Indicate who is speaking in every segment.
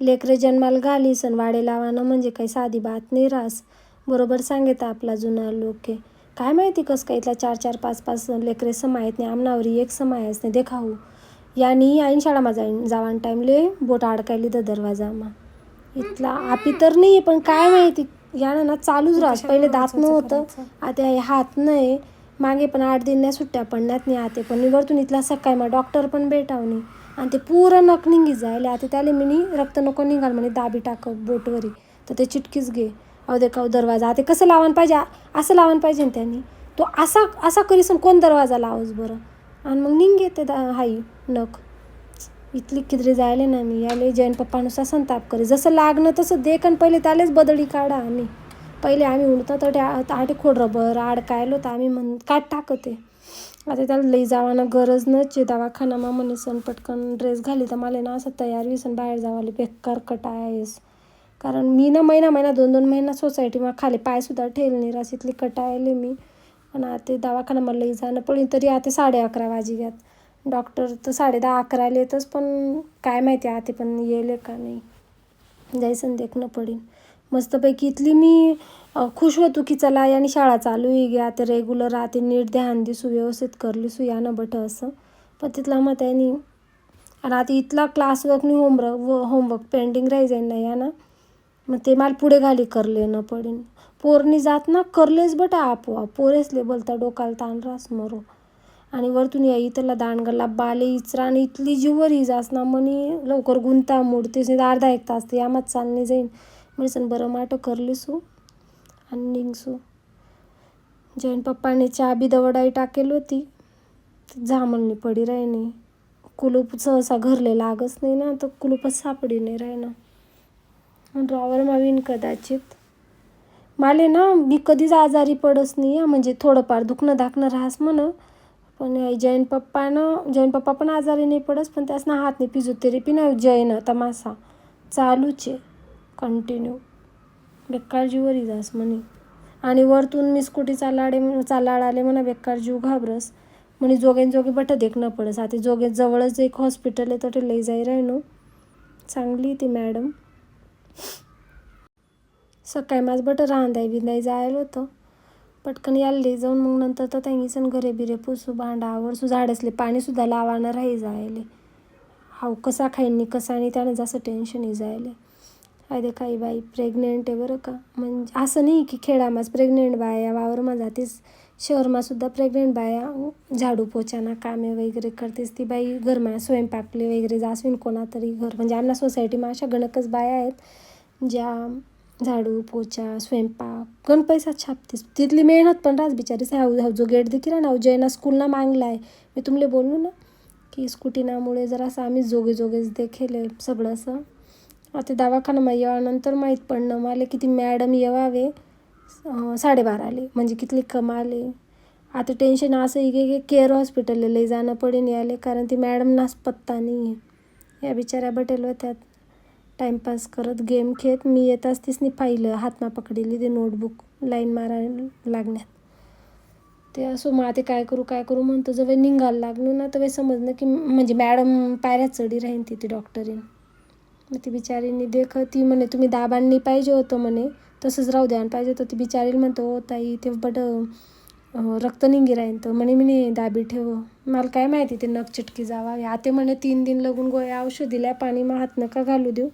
Speaker 1: लेकरे जन्माला घालीस आणि वाडे लावानं म्हणजे काही साधी बात नाही रास. बरोबर सांगेत आपला जुना लोके काय माहिती कसं काय इथला चार चार पाच पाच लेकरे समायत नाही आमनावरी एक समायच नाही देखाऊ यानी आईन शाळामा जाईन जावान टाईमले बोट अडकायली तर दरवाजामा. इथला आपी तर नाही आहे पण काय माहिती यानं ना चालूच राहस पहिले दात नव्हतं आता हे हात नाही. मागे पण आठ दिन नाही सुट्ट्या पडण्यात नाही आते पण निवडतून इथला सकाळी मग डॉक्टर पण भेटावनी आणि ते पुरं नक निघी जायले. आता त्याला मी रक्त नको निघाल म्हणे दाबी टाक बोटवरी. तर ते चिटकीच घे अहो दे का दरवाजा. आता कसं लावायला पाहिजे? असं लावायला पाहिजे ना त्यांनी? तो असा असा करीसन कोण दरवाजा लावस बरं? आणि मग निघे ते दा हाई नख. इथली किदरी जायले ना मी. याले जैन पप्पानुसार संताप करे. जसं लागणं तसं देख आणि पहिले त्यालेच बदली काढा आम्ही. पहिले आम्ही उडतो तर त्या आटे खोड रबर अडकायलो तर आम्ही म्हण काट टाकते. आता त्याला लई जावाना गरज नच दवाखानामा म्हणीसन सण पटकन ड्रेस घाली तर मला ना असं तयार विसन बाहेर जावाले बेकार कटायस कारण मी ना महिना महिना दोन दोन महिना सोसायटीमा खाली पायसुद्धा ठेल नाही राशीतली कटायले मी. पण आता दवाखाना मला लई जाणं पडीन तरी आता साडे अकरा वाजी घ्यात डॉक्टर तर साडे दहा अकराला येतच पण काय माहिती आता पण येले का नाही. जायचं देखणं पडीन. मस्तपैकी इथली मी खुश होतो की चला याने शाळा चालू ही गे आता रेग्युलर राहते नीट ध्यान दिसू व्यवस्थित करली सू यानं बट असं. पण तिथला मग त्यांनी आणि आता इथला क्लासवर्क नाही होमवर्क व होमवर्क पेंडिंग राही या ना यानं. मग ते मला पुढे घाली करले न पडीन. पोरनी जात ना करलेच बट आपोआप. पोरेसले बोलता डोकाला ताण रास मरो. आणि वरतून या इथला दांडगडला बाले इचरा आणि इथली जीवर ही जास ना मनी लवकर गुंता मोडतेस नाही अर्धा एक तास ते यामात चालणे जाईन. म्हणजे बरं माटं करलीसू आणि निघसू जैन पप्पाने चहा बी दवडाई टाकेल होती. झामलनी पडी राहिनी कुलूप सहसा घरले लागच नाही ना तर कुलूपच सापडी नाही राहिनं ड्रॉवर मावीन कदाचित माले ना मी कधीच आजारी पडस नाही म्हणजे थोडंफार दुखणं दाखणं राहस म्हण. पण जैन पप्पानं जैन पप्पा पण आजारी नाही पडस पण त्यासनं हात नाही फिजिओथेरपी ना जैन तमासा चालूच आहे. कंटिन्यू बेकार जीवर जास म्हणे. आणि वरतून मी स्कूटी चालाडे चालाड आले म्हणा बेकार जीव घाबरस. म्हणे जोगेन जोगे बट देखणं पडस. आता जोगे जवळच एक हॉस्पिटल आहे तर ते लई जाई राहिनो चांगली ती मॅडम सकाळी माझं बट रांधाय बिंदाय जायला होतं. पटकन यायला जाऊन मग नंतर तर त्यांनी सण घरे बिरे पुसू भांडा आवडसू झाडसले पाणीसुद्धा लावानं राही जायले. हाव कसा खाईन कसा आणि त्यानं जास्त टेन्शनही जायले. अरे काही बाई प्रेग्नेंट आहे बरं का? म्हणजे असं नाही की खेळामाच प्रेग्नेंट बाया वावरमा जातीस शहरमासुद्धा प्रेग्नेंट बाया झाडू पोचाना कामे वगैरे करतेस. ती बाई घरमा स्वयंपाकले वगैरे जासवीन कोणा तरी घर. म्हणजे आमच्या सोसायटीमा अशा गणकच बाया आहेत ज्या झाडू पोचा स्वयंपाक गण पैसा छापतीस. तिथली मेहनत पण राहस बिचारीस हाऊ हाऊ जो गेट देखील ना जयना स्कूलना मागला आहे मी तुमले बोलू ना की स्कूटीनामुळे जरासं आम्ही जोगे जोगेच देखेल सगळं असं. आता दवाखाना येवानंतर माहीत पडणं. मला किती मॅडम येवावे. साडेबाराले म्हणजे कितली कमाले आता टेन्शन असं आहे की केअर हॉस्पिटलला लई जाणं पडेन याले. कारण ती मॅडम नाच पत्ता नाही या बिचाऱ्या बटेल होत्यात. टाईमपास करत गेम खेळत. मी येत असतीसनी पाहिलं. हातमा पकडली ते नोटबुक लाईन मारायला लागण्यात. ते असो मग आता काय करू काय करू म्हणतो. जवळ निघायला लागलो ना तर समजणं की म्हणजे मॅडम पायऱ्या चढी राहीन तिथे डॉक्टरीन मग ती बिचारीने देख ती म्हणे तुम्ही दाबांनी पाहिजे होतं म्हणे तसंच राहू द्या. पाहिजे होतं ती बिचारील म्हणतो हो ताई ते बट रक्त निघी राहीन तर. म्हणे मी दाबी ठेव. मला काय माहिती ते नख चिटकी जावा. आते म्हणे तीन दिन लगून गोळ्या औषध दिल्या पाणी मग हात नका घालू देऊ.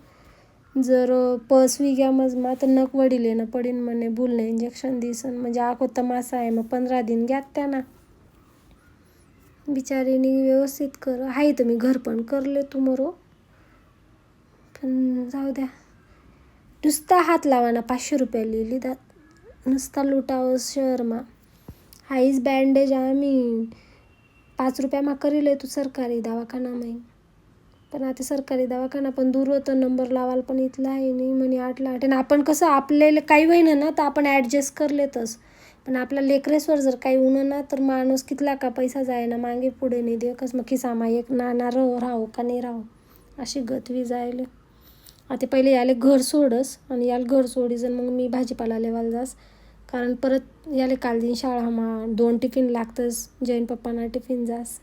Speaker 1: जर पस घ्या मजमा तर नक वडील येणं पडीन म्हणे भूलणं इंजेक्शन दिसन. म्हणजे आखो तमासा आहे मग पंधरा दिन घ्यात त्यांना. बिचारीने व्यवस्थित कर आहे तर मी घर पण करले तुमरो पण जाऊ द्या. नुसता हात लावाना पाचशे रुपया लिहिली दात नुसता लुटावं शर्मा हाईच बँडेज आम्ही पाच रुपयामा करील तू सरकारी दवाखाना माही पण आता सरकारी दवाखाना पण दूर होतं नंबर लावाल पण इथला आहे नाही म्हणे आठला आठ. आणि आपण कसं आपल्याला काही होईना ना तर आपण ॲडजस्ट करलेतच. पण आपल्या लेकरेसवर जर काही होणं ना तर माणूस कितला का पैसा जायना मागे पुढे नाही दे कस मग खिसामा एक ना राहो राहो का नाही राहो. अशी गतवी जायले. आता पहिले याले घर सोडस आणि याला घर सोडीजन मग मी भाजीपाला लेवायला जास. कारण परत याले काल दिन शाळामा दोन टिफिन लागतंच जैन पप्पांना टिफिन जास.